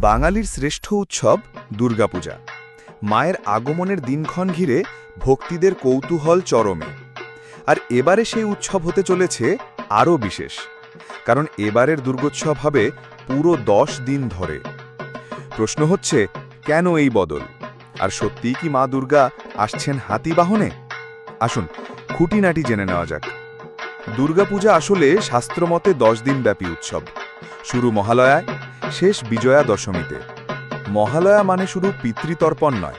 বাঙালির শ্রেষ্ঠ উৎসব দুর্গাপূজা। মায়ের আগমনের দিনক্ষণ ঘিরে ভক্তিদের কৌতূহল চরমে। আর এবারে সেই উৎসব হতে চলেছে আরও বিশেষ। কারণ এবারের দুর্গোৎসব হবে পুরো দশ দিন ধরে। প্রশ্ন হচ্ছে, কেন এই বদল? আর সত্যিই কি মা দুর্গা আসছেন হাতি বাহনে? আসুন, খুঁটিনাটি জেনে নেওয়া যাক। দুর্গাপূজা আসলে শাস্ত্রমতে দশ দিন ব্যাপী উৎসব। শুরু মহালয়ায় শেষ বিজয়া দশমীতে। মহালয়া মানে শুধু পিতৃতর্পণ নয়,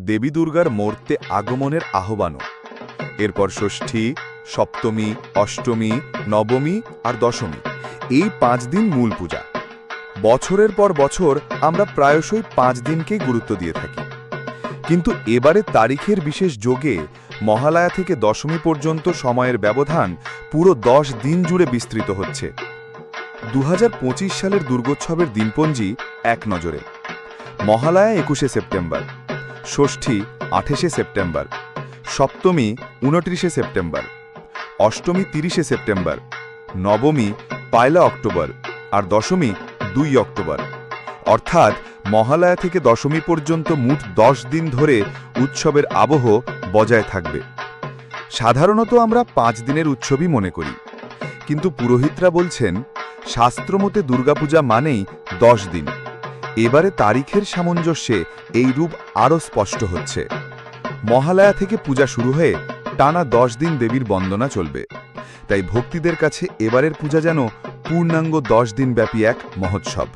দেবী দুর্গার মর্তে আগমনের আহ্বানও। এরপর ষষ্ঠী, সপ্তমী, অষ্টমী, নবমী আর দশমী, এই পাঁচ দিন মূল পূজা। বছরের পর বছর আমরা প্রায়শই পাঁচ দিনকেই গুরুত্ব দিয়ে থাকি। কিন্তু এবারে তারিখের বিশেষ যোগে মহালয়া থেকে দশমী পর্যন্ত সময়ের ব্যবধান পুরো দশ দিন জুড়ে বিস্তৃত হচ্ছে। দু হাজার পঁচিশ সালের দুর্গোৎসবের দিনপঞ্জি এক নজরে। মহালয়া একুশে সেপ্টেম্বর, ষষ্ঠী আঠেশে সেপ্টেম্বর, সপ্তমী উনত্রিশে সেপ্টেম্বর, অষ্টমী তিরিশে সেপ্টেম্বর, নবমী পয়লা অক্টোবর আর দশমী দুই অক্টোবর। অর্থাৎ মহালয়া থেকে দশমী পর্যন্ত মোট দশ দিন ধরে উৎসবের আবহ বজায় থাকবে। সাধারণত আমরা পাঁচ দিনের উৎসবই মনে করি। কিন্তু পুরোহিতরা বলছেন শাস্ত্রমতে দুর্গাপূজা মানেই দশ দিন। এবারে তারিখের সামঞ্জস্যে এই রূপ আরও স্পষ্ট হচ্ছে। মহালয়া থেকে পূজা শুরু হয়ে টানা দশ দিন দেবীর বন্দনা চলবে। তাই ভক্তিদের কাছে এবারের পূজা যেন পূর্ণাঙ্গ দশ দিন ব্যাপী এক মহোৎসব।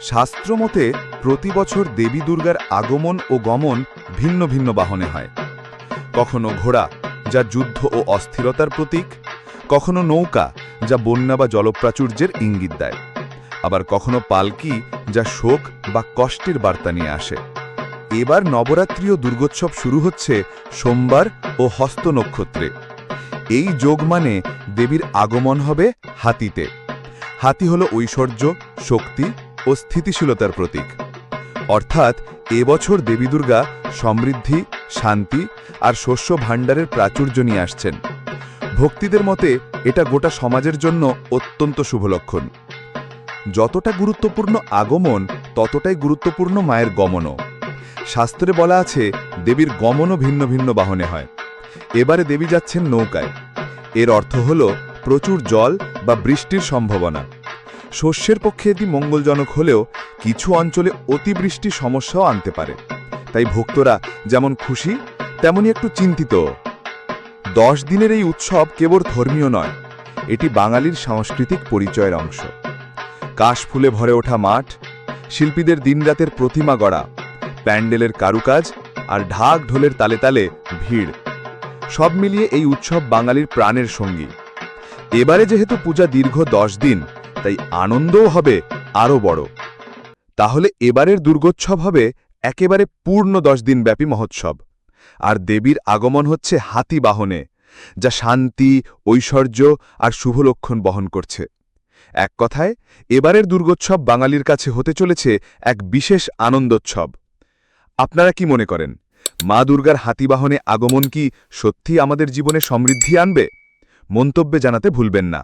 শাস্ত্রমতে প্রতি বছর দেবী দুর্গার আগমন ও গমন ভিন্ন ভিন্ন বাহনে হয়। কখনো ঘোড়া, যা যুদ্ধ ও অস্থিরতার প্রতীক, কখনো নৌকা যা বন্যা বা জলপ্রাচুর্যের ইঙ্গিত দেয়। আবার কখনো পালকি যা শোক বা কষ্টের বার্তা নিয়ে আসে। এবার নবরাত্রি ও দুর্গোৎসব শুরু হচ্ছে সোমবার ও হস্ত নক্ষত্রে। এই যোগ মানে দেবীর আগমন হবে হাতিতে। হাতি হল ঐশ্বর্য, শক্তি ও স্থিতিশীলতার প্রতীক। অর্থাৎ এবছর দেবী দুর্গা সমৃদ্ধি, শান্তি আর শস্য ভাণ্ডারের প্রাচুর্য নিয়ে আসছেন। ভক্তিদের মতে, এটা গোটা সমাজের জন্য অত্যন্ত শুভ লক্ষণ। যতটা গুরুত্বপূর্ণ আগমন, ততটাই গুরুত্বপূর্ণ মায়ের গমনও। শাস্ত্রে বলা আছে, দেবীর গমনও ভিন্ন ভিন্ন বাহনে হয়। এবারে দেবী যাচ্ছেন নৌকায়। এর অর্থ হল, প্রচুর জল বা বৃষ্টির সম্ভাবনা। শস্যের পক্ষে এটি মঙ্গলজনক হলেও, কিছু অঞ্চলে অতিবৃষ্টির সমস্যাও আনতে পারে। তাই ভক্তরা যেমন খুশি, তেমনি একটু চিন্তিত দশ দিনের এই উৎসব কেবল ধর্মীয় নয়, এটি বাঙালির সাংস্কৃতিক পরিচয়ের অংশ। কাশফুলে ভরে ওঠা মাঠ, শিল্পীদের দিনরাতের প্রতিমা গড়া, প্যান্ডেলের কারুকাজ আর ঢাক ঢোলের তালে তালে ভিড়। সব মিলিয়ে এই উৎসব বাঙালির প্রাণের সঙ্গী। এবারে যেহেতু পূজা দীর্ঘ দশ দিন, তাই আনন্দও হবে আরও বড়। তাহলে এবারের দুর্গোৎসব হবে একেবারে পূর্ণ দশ দিন ব্যাপী মহোৎসব। আর দেবীর আগমন হচ্ছে হাতি বাহনে, যা শান্তি, ঐশ্বর্য আর শুভ লক্ষণ বহন করছে। এক কথায়, এবারের দুর্গোৎসব বাঙালির কাছে হতে চলেছে এক বিশেষ আনন্দোৎসব। আপনারা কি মনে করেন, মা দুর্গার হাতিবাহনে আগমন কি সত্যি আমাদের জীবনে সমৃদ্ধি আনবে? মন্তব্যে জানাতে ভুলবেন না।